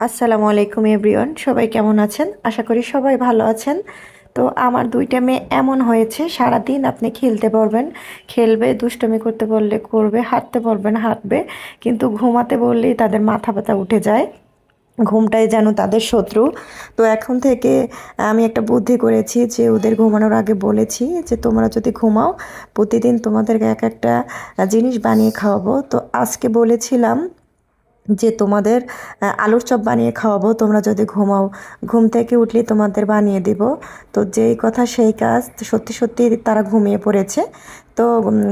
আসসালামু আলাইকুম, এভরিওয়ান। সবাই কেমন আছেন? আশা করি সবাই ভালো আছেন। তো আমার দুইটা মেয়ে এমন হয়েছে, সারাদিন আপনি খেলতে পারবেন। খেলবে, দুষ্টমি করতে বললে করবে, হাঁটতে পারবেন হাঁটবে। কিন্তু ঘুমাতে বললেই তাদের মাথা ব্যথা উঠে যায়। ঘুমটাই যেন তাদের শত্রু। তো এখন থেকে আমি একটা বুদ্ধি করেছি যে ওদের ঘুমানোর আগে বলেছি যে, তোমরা যদি ঘুমাও, প্রতিদিন তোমাদেরকে এক একটা জিনিস বানিয়ে খাওয়াবো। তো আজকে বলেছিলাম যে তোমাদের আলুর চপ বানিয়ে খাওয়াবো, তোমরা যদি ঘুমাও, ঘুম থেকে উঠলে তোমাদের বানিয়ে দিব। তো যেই কথা সেই কাজ সত্যি সত্যি তারা ঘুমিয়ে পড়েছে। তো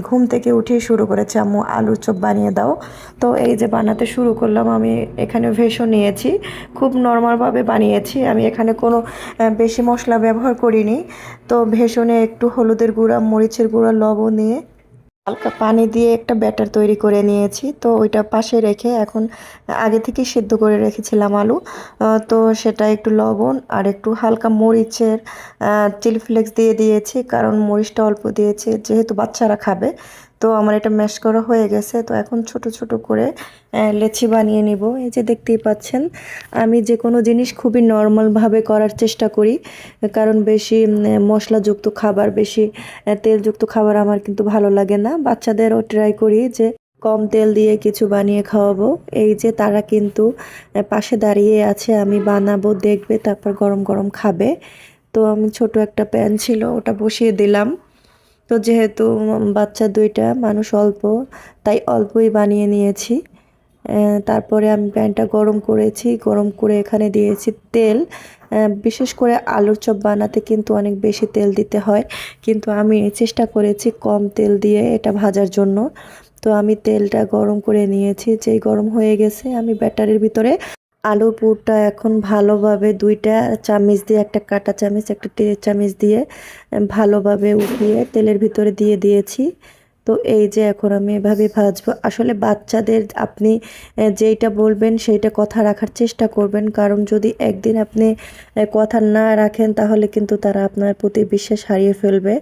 ঘুম থেকে উঠেই শুরু করেছে, আম্মু, আলুর চপ বানিয়ে দাও। তো এই যে বানাতে শুরু করলাম, আমি এখানে ভেসো নিয়েছি। খুব নর্মালভাবে বানিয়েছি। আমি এখানে কোনো বেশি মশলা ব্যবহার করিনি। তো ভেসনে একটু হলুদের গুঁড়া, মরিচের গুঁড়া, লবণ নিয়ে হালকা পানি দিয়ে একটা ব্যাটার তৈরি করে নিয়েছি। তো ওইটা পাশে রেখে এখন আগে থেকে সিদ্ধ করে রেখেছিলাম আলু। তো সেটা একটু লবণ আর একটু হালকা মরিচের চিলি ফ্লেক্স দিয়ে দিয়েছি। কারণ মরিচটা অল্প দিয়েছি, যেহেতু বাচ্চারা খাবে। তো আমার এটা ম্যাশ করা হয়ে গেছে। তো এখন ছোট ছোট করে লেচি বানিয়ে নিব। এই যে দেখতেই পাচ্ছেন, আমি যে কোনো জিনিস খুবই নর্মালভাবে করার চেষ্টা করি। কারণ বেশি মশলাযুক্ত খাবার, বেশি তেলযুক্ত খাবার আমার কিন্তু ভালো লাগে না। বাচ্চাদেরও ট্রাই করি যে কম তেল দিয়ে কিছু বানিয়ে খাওয়াবো। এই যে তারা কিন্তু পাশে দাঁড়িয়ে আছে, আমি বানাবো, দেখবে, তারপর গরম গরম খাবে। তো আমি ছোট একটা প্যান ছিল, ওটা বসিয়ে দিলাম। তো যেহেতু বাচ্চা দুইটা, মানুষ অল্প, তাই অল্পই বানিয়ে নিয়েছি। তারপরে আমি প্যানটা গরম করেছি, গরম করে এখানে দিয়েছি তেল। বিশেষ করে আলুর চপ বানাতে কিন্তু অনেক বেশি তেল দিতে হয়। কিন্তু আমি চেষ্টা করেছি কম তেল দিয়ে এটা ভাজার জন্য। তো আমি তেলটা গরম করে নিয়েছি, যেই গরম হয়ে গেছে, আমি ব্যাটারির ভিতরে আলু পুরটা এখন ভালোভাবে দুইটা চামিচ দিয়ে, একটা কাটা চামিচ, একটা চামচ দিয়ে ভালোভাবে উঠিয়ে তেলের ভিতরে দিয়ে দিয়েছি। তো এই যে এখন আমি এভাবে ভাজবো, আসলে বাচ্চাদের আপনি যেইটা বলবেন সেইটা কথা রাখার চেষ্টা করবেন। কারণ যদি একদিন আপনি কথা না রাখেন তাহলে কিন্তু তারা আপনার প্রতি বিশ্বাস হারিয়ে ফেলবে।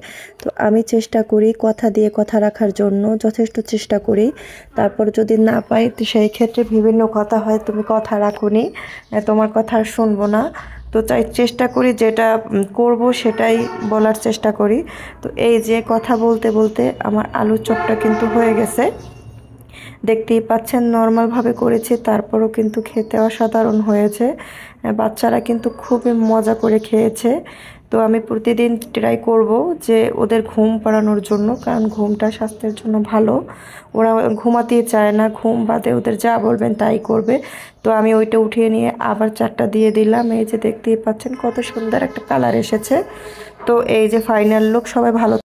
তো আমি চেষ্টা করি কথা দিয়ে কথা রাখার জন্য, যথেষ্ট চেষ্টা করি। তারপর যদি না পাই, তো সেই ক্ষেত্রে বিভিন্ন কথা হয়, তুমি কথা রাখুনি তোমার কথা আর শুনব না। তো চাই চেষ্টা করি যেটা করব সেটাই বলার চেষ্টা করি। তো এই যে কথা বলতে বলতে আমার আলুর চপটা কিন্তু হয়ে গেছে। দেখতেই পাচ্ছেন নর্মালভাবে করেছি, তারপরও কিন্তু খেতে অসাধারণ হয়েছে। বাচ্চারা কিন্তু খুবই মজা করে খেয়েছে। তো আমি প্রতিদিন ট্রাই করব যে ওদের ঘুম পড়ানোর জন্য, কারণ ঘুমটা স্বাস্থ্যের জন্য ভালো। ওরা ঘুমাতে চায় না, ঘুম বাদে ওদের যা বলবেন তাই করবে। তো আমি ওইটা উঠিয়ে নিয়ে আবার চারটা দিয়ে দিলাম। এই যে দেখতেই পাচ্ছেন কত সুন্দর একটা কালার এসেছে। তো এই যে ফাইনাল লুক সবাই ভালো